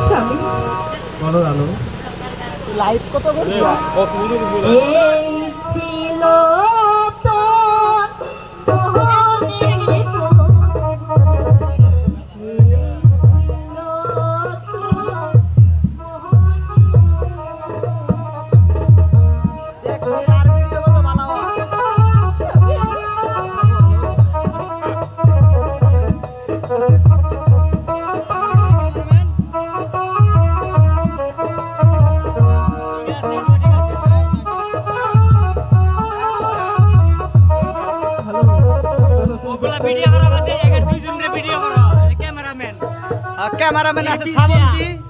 স্বামী? বলো জানো লাইভ কত করবি এই ছিল ওগুলা ভিডিও করা বাদে একের দুইজনের ভিডিও করো। ক্যামেরাম্যান। ক্যামেরাম্যান আছে শ্রাবন্তী ভাই